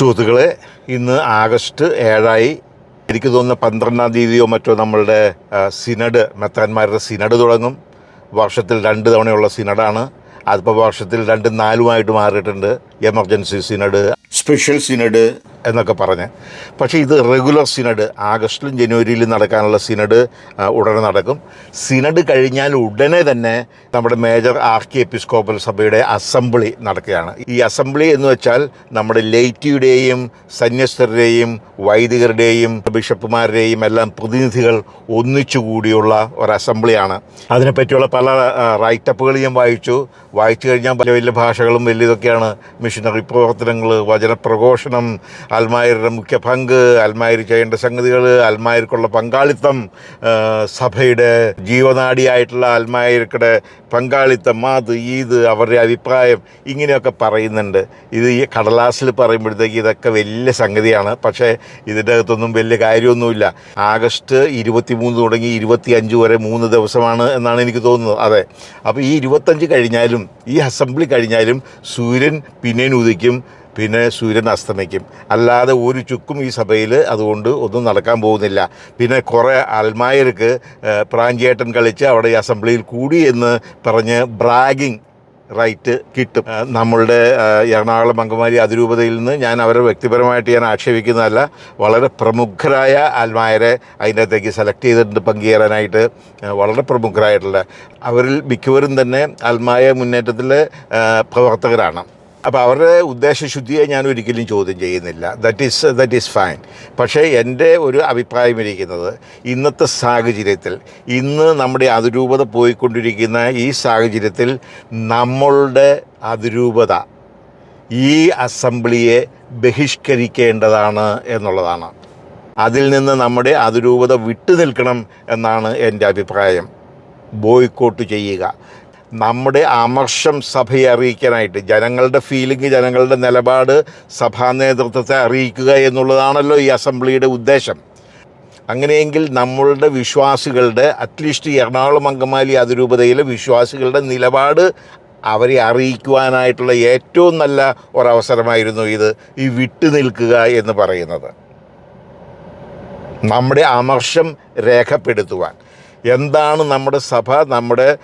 സുഹൃത്തുക്കളെ ഇന്ന് ആഗസ്റ്റ് ഏഴായി. എനിക്ക് തോന്നുന്ന പന്ത്രണ്ടാം തീയതിയോ മറ്റോ നമ്മളുടെ സിനഡ് മെത്താന്മാരുടെ സിനഡ് തുടങ്ങും. വർഷത്തിൽ രണ്ട് തവണയുള്ള സിനഡാണ്. അതിപ്പോൾ വർഷത്തിൽ രണ്ടും നാലുമായിട്ട് മാറിയിട്ടുണ്ട്. എമർജൻസി സിനഡ് സ്പെഷ്യൽ സിനഡ് എന്നൊക്കെ പറഞ്ഞ്. പക്ഷേ ഇത് റെഗുലർ സിനഡ് ആഗസ്റ്റിലും ജനുവരിയിലും നടക്കാനുള്ള സിനഡ് ഉടനെ നടക്കും. സിനഡ് കഴിഞ്ഞാൽ ഉടനെ തന്നെ നമ്മുടെ മേജർ ആർക്കി എപ്പിസ്കോപ്പൽ സഭയുടെ അസംബ്ലി നടക്കുകയാണ്. ഈ അസംബ്ലി എന്ന് വെച്ചാൽ നമ്മുടെ ലേറ്റിയുടെയും സന്യസ്തരുടെയും വൈദികരുടെയും ബിഷപ്പുമാരുടെയും എല്ലാം പ്രതിനിധികൾ ഒന്നിച്ചുകൂടിയുള്ള ഒരു അസംബ്ലിയാണ്. അതിനെപ്പറ്റിയുള്ള പല റൈറ്റപ്പുകൾ ഞാൻ വായിച്ചു. വായിച്ചു കഴിഞ്ഞാൽ വലിയ വലിയ ഭാഷകളും വലിയ ഇതൊക്കെയാണ് മിഷനറി പ്രവർത്തനങ്ങൾ വചനപ്രഘോഷണം അൽമായരുടെ മുഖ്യ പങ്ക് അൽമായർ ചെയ്യേണ്ട സംഗതികൾ അൽമായർക്കുള്ള പങ്കാളിത്തം സഭയുടെ ജീവനാടിയായിട്ടുള്ള അൽമായർക്കുടെ പങ്കാളിത്തം അത് ഈത് അവരുടെ അഭിപ്രായം ഇങ്ങനെയൊക്കെ പറയുന്നുണ്ട്. ഇത് ഈ കടലാസിൽ പറയുമ്പോഴത്തേക്ക് ഇതൊക്കെ വലിയ സംഗതിയാണ്. പക്ഷേ ഇതിന്റെ അകത്തൊന്നും വലിയ കാര്യമൊന്നുമില്ല. ആഗസ്റ്റ് ഇരുപത്തി മൂന്ന് തുടങ്ങി ഇരുപത്തി അഞ്ച് വരെ മൂന്ന് ദിവസമാണ് എന്നാണ് എനിക്ക് തോന്നുന്നത്. അതെ. അപ്പോൾ ഈ ഇരുപത്തഞ്ച് കഴിഞ്ഞാലും ഈ അസംബ്ലി കഴിഞ്ഞാലും സൂര്യൻ പിന്നെയും ഉദിക്കും പിന്നെ സൂര്യൻ അസ്തമിക്കും. അല്ലാതെ ഒരു ചുക്കും ഈ സഭയിൽ അതുകൊണ്ട് ഒന്നും നടക്കാൻ പോകുന്നില്ല. പിന്നെ കുറേ അൽമായർക്ക് പ്രാഞ്ചേട്ടൻ കളിച്ച് അവിടെ അസംബ്ലിയിൽ കൂടി എന്ന് പറഞ്ഞ് ബ്രാഗിങ് റൈറ്റ് കിട്ടും. നമ്മളുടെ എറണാകുളം അങ്കമാലി അതിരൂപതയിൽ നിന്ന് ഞാൻ അവരെ വ്യക്തിപരമായിട്ട് ഞാൻ ആക്ഷേപിക്കുന്നതല്ല വളരെ പ്രമുഖരായ ആത്മായരെ അതിന്റെ അകത്തേക്ക് സെലക്ട് ചെയ്തിട്ടുണ്ട് പങ്കുചേരാനായിട്ട്. വളരെ പ്രമുഖരായിട്ടുള്ള. അവരിൽ മിക്കവരും തന്നെ ആത്മായ മുന്നേറ്റത്തിലെ പ്രവർത്തകരാണ്. അപ്പോൾ അവരുടെ ഉദ്ദേശശുദ്ധിയെ ഞാൻ ഒരിക്കലും ചോദ്യം ചെയ്യുന്നില്ല. That is that is fine പക്ഷേ എന്റെ ഒരു അഭിപ്രായം ഇരിക്കുന്നത് ഇന്നത്തെ സാഹചര്യത്തിൽ ഇന്ന് നമ്മുടെ അതിരൂപത പോയിക്കൊണ്ടിരിക്കുന്ന ഈ സാഹചര്യത്തിൽ നമ്മളുടെ അതിരൂപത ഈ അസംബ്ലിയെ ബഹിഷ്കരിക്കേണ്ടതാണ് എന്നുള്ളതാണ്. അതിൽ നിന്ന് നമ്മുടെ അതിരൂപത വിട്ടു നിൽക്കണം എന്നാണ് എന്റെ അഭിപ്രായം. ബോയ്ക്കോട്ട് ചെയ്യുക. നമ്മുടെ അമർഷം സഭയെ അറിയിക്കാനായിട്ട് ജനങ്ങളുടെ ഫീലിംഗ് ജനങ്ങളുടെ നിലപാട് സഭാ നേതൃത്വത്തെ അറിയിക്കുക എന്നുള്ളതാണല്ലോ ഈ അസംബ്ലിയുടെ ഉദ്ദേശം. അങ്ങനെയെങ്കിൽ നമ്മളുടെ വിശ്വാസികളുടെ അറ്റ്ലീസ്റ്റ് എറണാകുളം അങ്കമാലി അതിരൂപതയിലെ വിശ്വാസികളുടെ നിലപാട് അവരെ അറിയിക്കുവാനായിട്ടുള്ള ഏറ്റവും നല്ല ഒരവസരമായിരുന്നു ഇത് ഈ വിട്ടു നിൽക്കുക എന്ന് പറയുന്നത്. നമ്മുടെ അമർഷം രേഖപ്പെടുത്തുവാൻ. എന്താണ് നമ്മുടെ സഭ നമ്മുടെ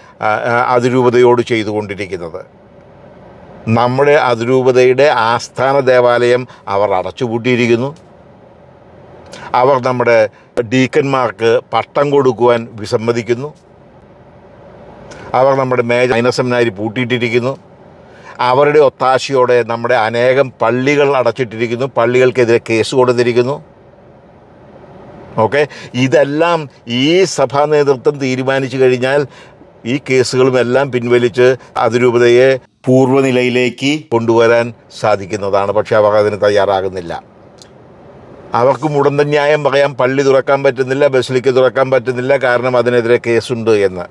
അതിരൂപതയോട് ചെയ്തുകൊണ്ടിരിക്കുന്നത്? നമ്മുടെ അതിരൂപതയുടെ ആസ്ഥാന ദേവാലയം അവർ അടച്ചുപൂട്ടിയിരിക്കുന്നു. അവർ നമ്മുടെ ഡീക്കന്മാർക്ക് പട്ടം കൊടുക്കുവാൻ വിസമ്മതിക്കുന്നു. അവർ നമ്മുടെ മേജ ജൈന സെമിനാരി പൂട്ടിയിട്ടിരിക്കുന്നു. അവരുടെ ഒത്താശയോടെ നമ്മുടെ അനേകം പള്ളികൾ അടച്ചിട്ടിരിക്കുന്നു. പള്ളികൾക്കെതിരെ കേസ് കൊടുത്തിരിക്കുന്നു. ഓക്കെ? ഇതെല്ലാം ഈ സഭാ നേതൃത്വം തീരുമാനിച്ചു കഴിഞ്ഞാൽ ഈ കേസുകളുമെല്ലാം പിൻവലിച്ച് അതിരൂപതയെ പൂർവനിലയിലേക്ക് കൊണ്ടുവരാൻ സാധിക്കുന്നതാണ്. പക്ഷേ അവർ അതിന് തയ്യാറാകുന്നില്ല. അവർക്ക് മുടന്ത ന്യായം പറയാം. പള്ളി തുറക്കാൻ പറ്റുന്നില്ല ബസിലിക്ക് തുറക്കാൻ പറ്റുന്നില്ല. കാരണം അതിനെതിരെ കേസുണ്ട് എന്ന്.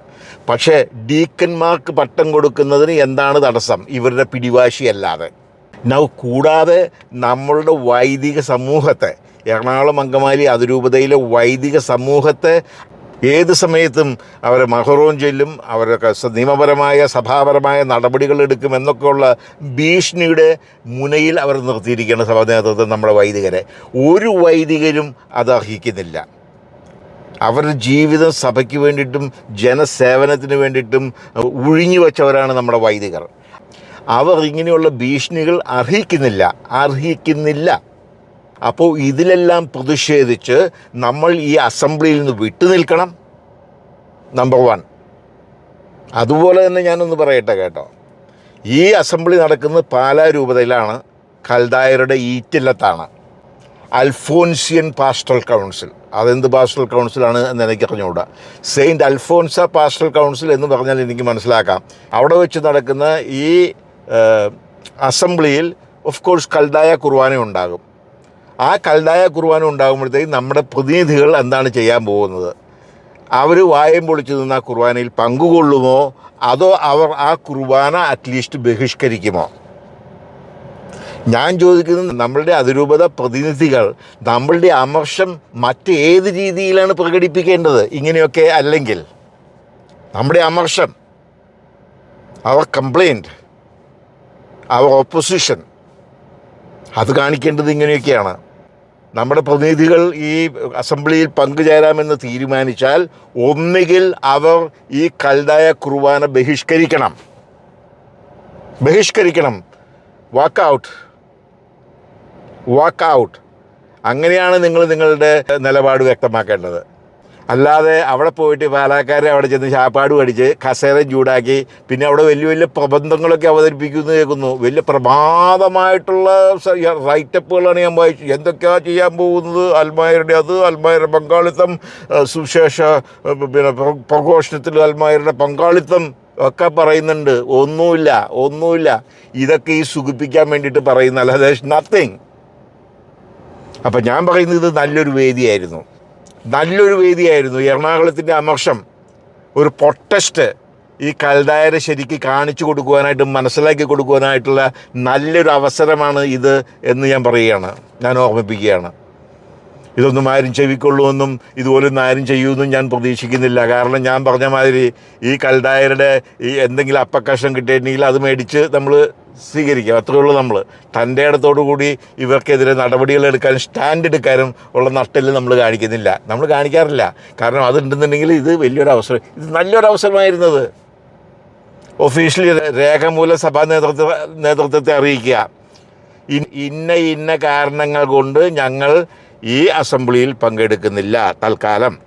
പക്ഷേ ഡീക്കന്മാർക്ക് പട്ടം കൊടുക്കുന്നതിന് എന്താണ് തടസ്സം? ഇവരുടെ പിടിവാശിയല്ലാതെ. നൗ കൂടാതെ നമ്മളുടെ വൈദിക സമൂഹത്തെ എറണാകുളം അങ്കമാലി അതിരൂപതയിലെ വൈദിക സമൂഹത്തെ ഏത് സമയത്തും അവർ മഹറോം ചെല്ലും അവരൊക്കെ നിയമപരമായ സഭാപരമായ നടപടികൾ എടുക്കും എന്നൊക്കെയുള്ള ഭീഷണിയുടെ മുനയിൽ അവർ നിർത്തിയിരിക്കുകയാണ് സഭാ നേതൃത്വം നമ്മുടെ വൈദികരെ. ഒരു വൈദികരും അത് അർഹിക്കുന്നില്ല. അവരുടെ ജീവിതം സഭയ്ക്ക് വേണ്ടിയിട്ടും ജനസേവനത്തിന് വേണ്ടിയിട്ടും ഒഴിഞ്ഞു വച്ചവരാണ് നമ്മുടെ വൈദികർ. അവർ ഇങ്ങനെയുള്ള ഭീഷണികൾ അർഹിക്കുന്നില്ല. അർഹിക്കുന്നില്ല. അപ്പോൾ ഇതിലെല്ലാം പ്രതിഷേധിച്ച് നമ്മൾ ഈ അസംബ്ലിയിൽ നിന്ന് വിട്ടു നിൽക്കണം. നമ്പർ വൺ അതുപോലെ തന്നെ ഞാനൊന്ന് പറയട്ടെ കേട്ടോ. ഈ അസംബ്ലി നടക്കുന്നത് പാലാ രൂപതയിലാണ്. കൽദായരുടെ ഈറ്റില്ലത്താണ്. Alphonsian pastoral council. അതെന്ത് പാസ്റ്റൽ കൗൺസിലാണ് എന്ന് എനിക്ക് അറിഞ്ഞുകൂടാ. സെയിന്റ് അൽഫോൻസ പാസ്റ്റൽ കൗൺസിൽ എന്ന് പറഞ്ഞാൽ എനിക്ക് മനസ്സിലാക്കാം. അവിടെ വെച്ച് നടക്കുന്ന ഈ അസംബ്ലിയിൽ ഓഫ് കോഴ്സ് കൽദായ കുർബാന ഉണ്ടാകും. ആ കൽതായ കുർബാന ഉണ്ടാകുമ്പോഴത്തേക്ക് നമ്മുടെ പ്രതിനിധികൾ എന്താണ് ചെയ്യാൻ പോകുന്നത്? അവർ വായം പൊളിച്ച് നിന്ന് ആ കുർബാനയിൽ പങ്കുകൊള്ളുമോ? അതോ അവർ ആ കുർബാന അറ്റ്ലീസ്റ്റ് ബഹിഷ്കരിക്കുമോ? ഞാൻ ചോദിക്കുന്നത് നമ്മളുടെ അതിരൂപത പ്രതിനിധികൾ നമ്മളുടെ അമർഷം മറ്റേത് രീതിയിലാണ് പ്രകടിപ്പിക്കേണ്ടത്? ഇങ്ങനെയൊക്കെ അല്ലെങ്കിൽ നമ്മുടെ അമർഷം അവർ കംപ്ലൈന്റ് അവർ ഓപ്പോസിഷൻ അത് കാണിക്കേണ്ടത് ഇങ്ങനെയൊക്കെയാണ്. നമ്മുടെ പ്രതിനിധികൾ ഈ അസംബ്ലിയിൽ പങ്കുചേരാമെന്ന് തീരുമാനിച്ചാൽ ഒന്നുകിൽ അവർ ഈ കൽതായ കുർബാന ബഹിഷ്കരിക്കണം. ബഹിഷ്കരിക്കണം. വാക്ക് ഔട്ട് വാക്ക് ഔട്ട് അങ്ങനെയാണ് നിങ്ങൾ നിങ്ങളുടെ നിലപാട് വ്യക്തമാക്കേണ്ടത്. അല്ലാതെ അവിടെ പോയിട്ട് പാലാക്കാരെ അവിടെ ചെന്ന് ചാപ്പാട് കടിച്ച് കസേര ചൂടാക്കി പിന്നെ അവിടെ വലിയ വലിയ പ്രബന്ധങ്ങളൊക്കെ അവതരിപ്പിക്കുന്നു കേൾക്കുന്നു. വലിയ പ്രമാദമായിട്ടുള്ള സ- റൈറ്റപ്പുകളാണ് ഞാൻ വായിച്ചു എന്തൊക്കെയാണ് ചെയ്യാൻ പോകുന്നത്? അൽമായരുടെ അത് അൽമായരുടെ പങ്കാളിത്തം സുവിശേഷ പിന്നെ പ്ര- പ്രഘോഷണത്തിൽ അൽമായരുടെ പങ്കാളിത്തം ഒക്കെ പറയുന്നുണ്ട്. ഒന്നുമില്ല ഒന്നുമില്ല. ഇതൊക്കെ ഈ സുഖിപ്പിക്കാൻ വേണ്ടിയിട്ട് പറയുന്ന അല്ലാതെ നത്തിങ് അപ്പം ഞാൻ പറയുന്നത് നല്ലൊരു വേദിയായിരുന്നു. നല്ലൊരു വേദിയായിരുന്നു എറണാകുളത്തിന്റെ അമർഷം. ഒരു പൊട്ടസ്റ്റ് ഈ കൽദായരെ ശരിക്ക് കാണിച്ചു കൊടുക്കുവാനായിട്ട് മനസ്സിലാക്കി കൊടുക്കുവാനായിട്ടുള്ള നല്ലൊരു അവസരമാണ് ഇത് എന്ന് ഞാൻ പറയുകയാണ്. ഞാൻ ഓർമ്മിപ്പിക്കുകയാണ്. ഇതൊന്നും ആരും ചെവിക്കൊള്ളുമെന്നും ഇതുപോലൊന്നും ആരും ചെയ്യുമെന്നും ഞാൻ പ്രതീക്ഷിക്കുന്നില്ല. കാരണം ഞാൻ പറഞ്ഞ മാതിരി ഈ കൽദായരുടെ ഈ എന്തെങ്കിലും അപ്പക്കഷം കിട്ടിയിട്ടുണ്ടെങ്കിൽ അത് മേടിച്ച് നമ്മൾ സ്വീകരിക്കാം. അത്രയേ ഉള്ളൂ നമ്മൾ തന്റെ ഇടത്തോടു കൂടി ഇവർക്കെതിരെ നടപടികൾ എടുക്കാനും സ്റ്റാൻഡ് എടുക്കാനും ഉള്ള നട്ടിൽ നമ്മൾ കാണിക്കുന്നില്ല. നമ്മൾ കാണിക്കാറില്ല. കാരണം അതുണ്ടെന്നുണ്ടെങ്കിൽ ഇത് വലിയൊരു അവസരം. ഇത് നല്ലൊരു അവസരമായിരുന്നത്. ഒഫീഷ്യലി രേഖമൂല സഭാ നേതൃത്വ നേതൃത്വത്തെ അറിയിക്കുക. ഇന്ന ഇന്ന കാരണങ്ങൾ കൊണ്ട് ഞങ്ങൾ ഈ അസംബ്ലിയിൽ പങ്കെടുക്കുന്നില്ല തൽക്കാലം.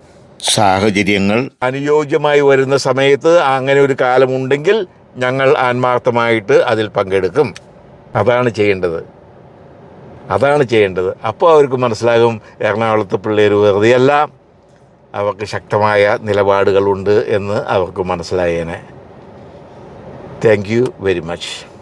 സാഹചര്യങ്ങൾ അനുയോജ്യമായി വരുന്ന സമയത്ത് അങ്ങനെ ഒരു കാലമുണ്ടെങ്കിൽ ഞങ്ങൾ ആത്മാർത്ഥമായിട്ട് അതിൽ പങ്കെടുക്കും. അതാണ് ചെയ്യേണ്ടത്. അതാണ് ചെയ്യേണ്ടത്. അപ്പോൾ അവർക്ക് മനസ്സിലാകും എറണാകുളത്ത് പിള്ളേർ വെറുതെയല്ല അവർക്ക് ശക്തമായ നിലപാടുകളുണ്ട് എന്ന് അവർക്ക് മനസ്സിലായേനെ. Thank you very much